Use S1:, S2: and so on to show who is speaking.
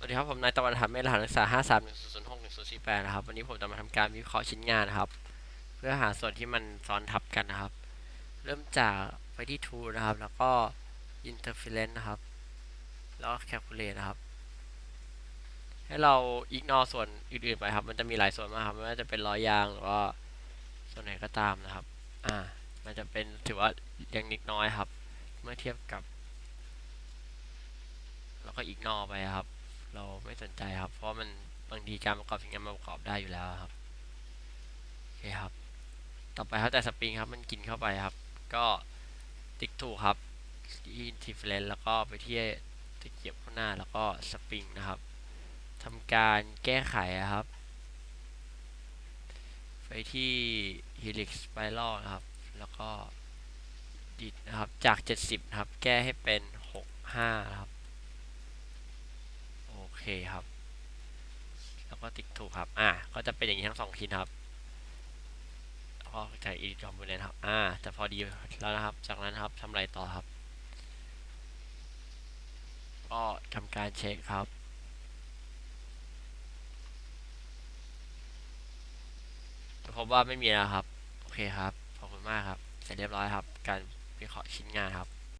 S1: สวัสดีครับ ผมนายตะวันทัพเมธรหัสนักศึกษา5 3 1 0 0 6 1 0 4 8นะครับ วันนี้ผมจะมาทำการวิเคราะห์ชิ้นงานนะครับ เพื่อหาส่วนที่มันซ้อนทับกันนะครับ เริ่มจากไปที่ tool นะครับ แล้วก็ interference นะครับ แล้วก็ calculate นะครับ ให้เรา ignore ส่วนอื่นๆไปครับ มันจะมีหลายส่วนมากครับ ไม่ว่าจะเป็นล้อยางหรือว่าส่วนไหนก็ตามนะครับ อ่า มันจะเป็นถือว่ายังนิดน้อยครับ เมื่อเทียบกับ แล้วก็ ignore ไปครับ เราไม่สนใจครับ เพราะมันบางทีการประกอบสิ่งนี้มันประกอบได้อยู่แล้วครับโอเคครับ ต่อไปครับแต่สปริงครับมันกินเข้าไปครับ ก็ติ๊กถูกครับที่ทีเฟลนแล้วก็ไปที่ตะเกียบข้างหน้าแล้วก็สปริงนะครับทำการแก้ไขครับ ไปที่ helix spiral นะครับ แล้วก็ดิดนะครับจาก 70นะครับ แก้ให้เป็น 65นะครับ คครับ แล้วก็ติ๊กถูกครับ อ่า ก็จะเป็นอย่างนี้ทั้งสองชิ้นครับแล้วก็จาก edit component ครับ อ่า จะพอดีแล้วนะครับ จากนั้นครับทำอะไรต่อครับ ก็ทำการเช็คครับพบว่าไม่มีแล้วครับ โอเคครับ ขอบคุณมากครับ เสร็จเรียบร้อยครับ การวิเคราะห์ชิ้นงานครับ